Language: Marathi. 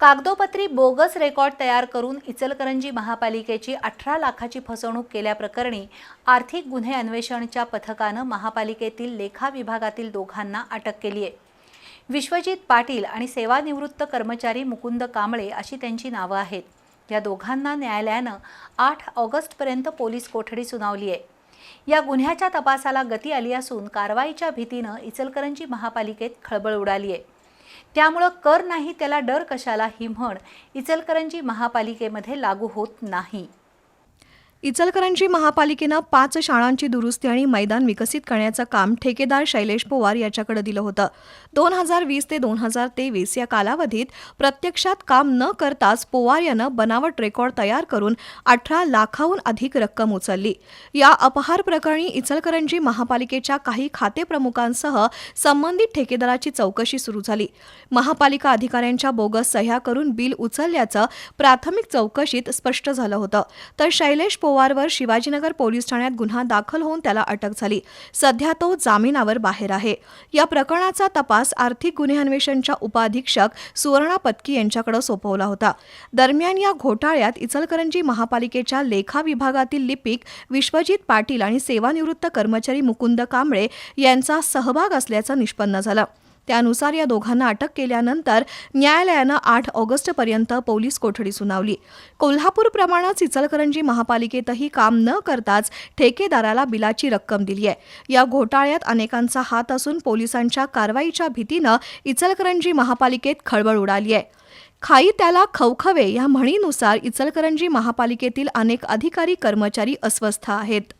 कागदोपत्री बोगस रेकॉर्ड तयार करून इचलकरंजी महापालिकेची अठरा लाखाची फसवणूक केल्याप्रकरणी आर्थिक गुन्हे अन्वेषणच्या पथकानं महापालिकेतील लेखा विभागातील दोघांना अटक केली आहे. विश्वजित पाटील आणि सेवानिवृत्त कर्मचारी मुकुंद कांबळे अशी त्यांची नावं आहेत. या दोघांना न्यायालयानं आठ ऑगस्टपर्यंत पोलीस कोठडी सुनावली आहे. या गुन्ह्याच्या तपासाला गती आली असून कारवाईच्या भीतीनं इचलकरंजी महापालिकेत खळबळ उडाली आहे. त्यामुळं कर नाही त्याला डर कशाला? ही म्हण इचलकरंजी महापालिकेमध्ये लागू होत नाही. इचलकरंजी महापालिकेनं पाच शाळांची दुरुस्ती आणि मैदान विकसित करण्याचं काम ठेकेदार शैलेश पवार याच्याकडे दिलं होतं. दोन हजार वीस ते दोन हजार तेवीस या कालावधीत प्रत्यक्षात काम न करताच पवार यानं बनावट रेकॉर्ड तयार करून अठरा लाखाहून अधिक रक्कम उचलली. या अपहार प्रकरणी इचलकरंजी महापालिकेच्या काही खातेप्रमुखांसह संबंधित ठेकेदाराची चौकशी सुरू झाली. महापालिका अधिकाऱ्यांच्या बोगस सह्या करून बिल उचलल्याचं प्राथमिक चौकशीत स्पष्ट झालं होतं. तर शैलेश पोवारवर शिवाजीनगर पोलीस ठाण्यात गुन्हा दाखल होऊन त्याला अटक झाली. सध्या तो जामिनावर बाहेर आहे. या प्रकरणाचा तपास आर्थिक गुन्हे अन्वेषणच्या उपाधीक्षक सुवर्णा पत्की यांच्याकडे सोपवला होता. दरम्यान या घोटाळ्यात इचलकरंजी महापालिकेच्या लेखा विभागातील लिपिक विश्वजित पाटील आणि सेवानिवृत्त कर्मचारी मुकुंद कांबळे यांचा सहभाग असल्याचं निष्पन्न झालं. त्यानुसार या दोघांना अटक केल्यानंतर न्यायालयानं आठ ऑगस्टपर्यंत पोलीस कोठडी सुनावली. कोल्हापूरप्रमाणेच इचलकरंजी महापालिकेतही काम न करताच ठेकेदाराला बिलाची रक्कम दिली आहे. या घोटाळ्यात अनेकांचा हात असून पोलिसांच्या कारवाईच्या भीतीनं इचलकरंजी महापालिकेत खळबळ उडाली आहे. खाई त्याला खवखवे या म्हणीनुसार इचलकरंजी महापालिकेतील अनेक अधिकारी कर्मचारी अस्वस्थ आहेत.